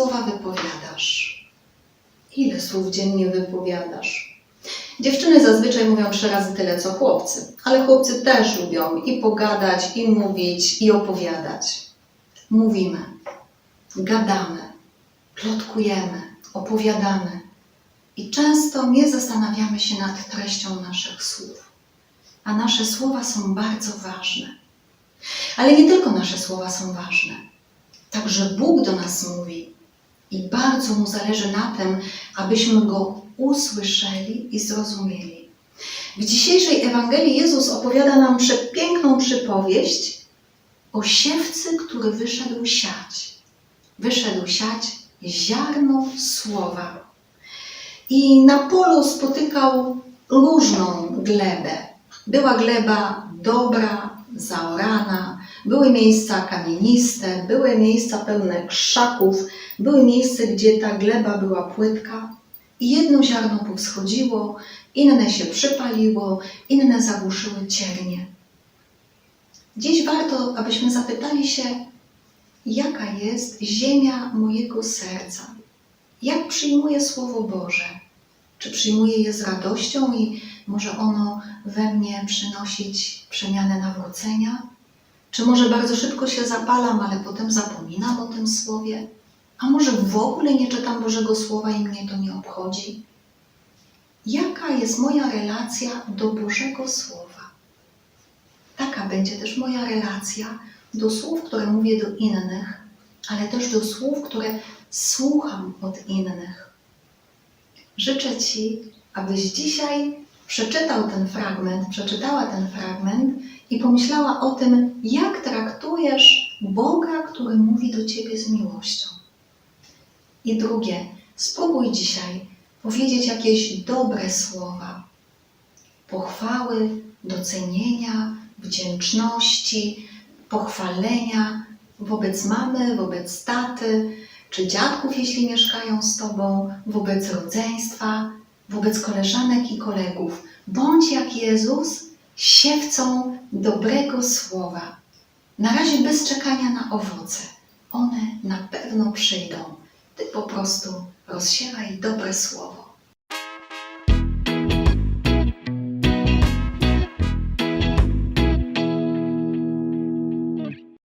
słowa wypowiadasz? Ile słów dziennie wypowiadasz? Dziewczyny zazwyczaj mówią trzy razy tyle co chłopcy, ale chłopcy też lubią i pogadać, i mówić, i opowiadać. Mówimy, gadamy, plotkujemy, opowiadamy i często nie zastanawiamy się nad treścią naszych słów. A nasze słowa są bardzo ważne. Ale nie tylko nasze słowa są ważne. Także Bóg do nas mówi i bardzo mu zależy na tym, abyśmy go usłyszeli i zrozumieli. W dzisiejszej Ewangelii Jezus opowiada nam przepiękną przypowieść o siewcy, który wyszedł siać. Wyszedł siać ziarno słowa. I na polu spotykał różną glebę. Była gleba dobra, zaorana, były miejsca kamieniste, były miejsca pełne krzaków, były miejsca, gdzie ta gleba była płytka i jedno ziarno powschodziło, inne się przypaliło, inne zagłuszyły ciernie. Dziś warto, abyśmy zapytali się, jaka jest ziemia mojego serca? Jak przyjmuję Słowo Boże? Czy przyjmuję je z radością i może ono we mnie przynosić przemianę nawrócenia? Czy może bardzo szybko się zapalam, ale potem zapominam o tym słowie? A może w ogóle nie czytam Bożego Słowa i mnie to nie obchodzi? Jaka jest moja relacja do Bożego Słowa? Taka będzie też moja relacja do słów, które mówię do innych, ale też do słów, które słucham od innych. Życzę Ci, abyś dzisiaj przeczytał ten fragment, przeczytała ten fragment i pomyślała o tym, jak traktujesz Boga, który mówi do Ciebie z miłością. I drugie, spróbuj dzisiaj powiedzieć jakieś dobre słowa, pochwały, docenienia, wdzięczności, pochwalenia wobec mamy, wobec taty, czy dziadków, jeśli mieszkają z Tobą, wobec rodzeństwa, wobec koleżanek i kolegów. Bądź jak Jezus, siewcą dobrego słowa. Na razie bez czekania na owoce. One na pewno przyjdą. Ty po prostu rozsiewaj dobre słowo.